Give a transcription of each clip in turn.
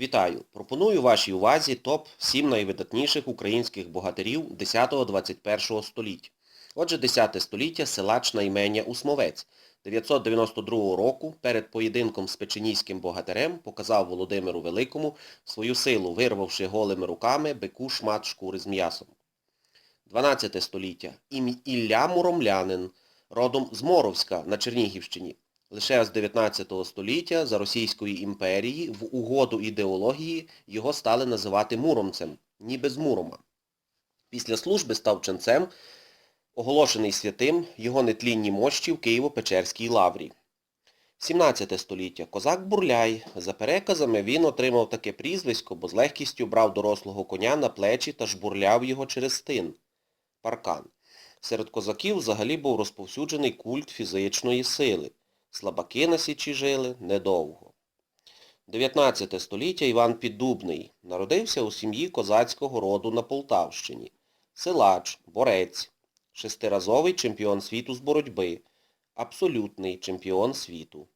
Вітаю! Пропоную вашій увазі топ-7 найвидатніших українських богатирів 10-21 століття. Отже, 10 століття силач на імення Усмовець. 992 року перед поєдинком з печеніським богатирем показав Володимиру Великому свою силу, вирвавши голими руками бику шмат шкури з м'ясом. 12 століття. Ім- Ілля Муромлянин, родом з Моровська на Чернігівщині. Лише з 19 століття за Російської імперії в угоду ідеології його стали називати муромцем, ніби з Мурома. Після служби став ченцем, оголошений святим його нетлінні мощі в Києво-Печерській лаврі. 17 століття. Козак Бурляй. За переказами він отримав таке прізвисько, бо з легкістю брав дорослого коня на плечі та жбурляв його через стин. Паркан. Серед козаків взагалі був розповсюджений культ фізичної сили. Слабаки на січі жили недовго. 19 століття Іван Піддубний. Народився у сім'ї козацького роду на Полтавщині. Силач, борець, шестиразовий чемпіон світу з боротьби, абсолютний чемпіон світу.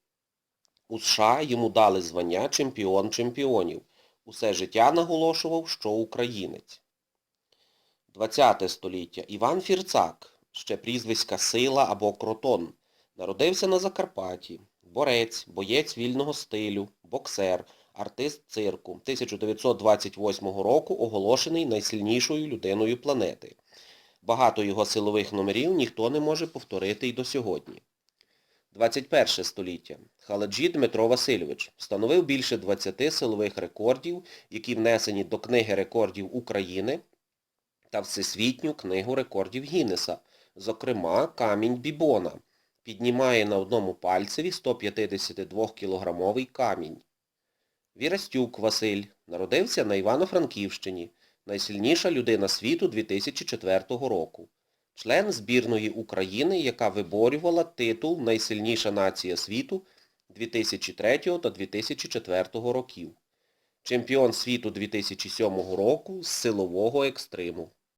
У США йому дали звання чемпіон чемпіонів. Усе життя наголошував, що українець. 20 століття. Іван Фірцак, ще прізвиська Сила або Кротон. Народився на Закарпатті. Борець, боєць вільного стилю, боксер, артист цирку. 1928 року оголошений найсильнішою людиною планети. Багато його силових номерів ніхто не може повторити й до сьогодні. 21 століття. Халаджі Дмитро Васильович встановив більше 20 силових рекордів, які внесені до Книги рекордів України та Всесвітню книгу рекордів Гіннеса, зокрема камінь Бібона. Піднімає на одному пальцеві 152-кілограмовий камінь. Вірастюк Василь народився на Івано-Франківщині, найсильніша людина світу 2004 року. Член збірної України, яка виборювала титул Найсильніша нація світу 2003 та 2004 років. Чемпіон світу 2007 року з силового екстриму.